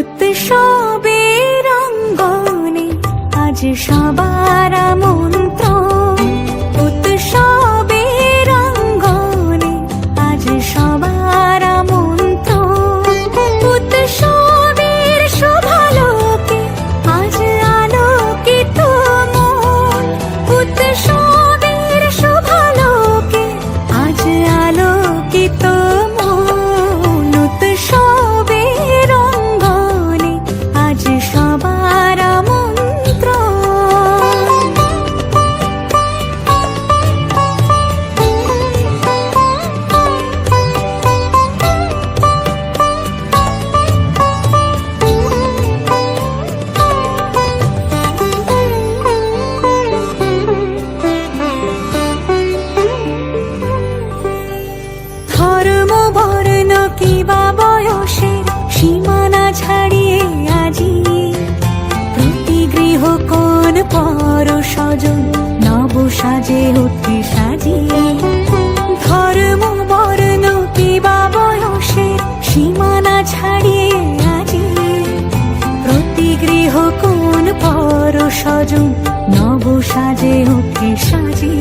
উৎসবে রঙ্গনে আজ সবার মন্ত্র পর সজন, নব সাজে উঠে সাজিয়ে। ধর্ম বর্ণ সীমানা ছাড়িয়ে আজি প্রতি গৃহ কোন পর সজন, নব সাজে, অতি সাজিয়ে।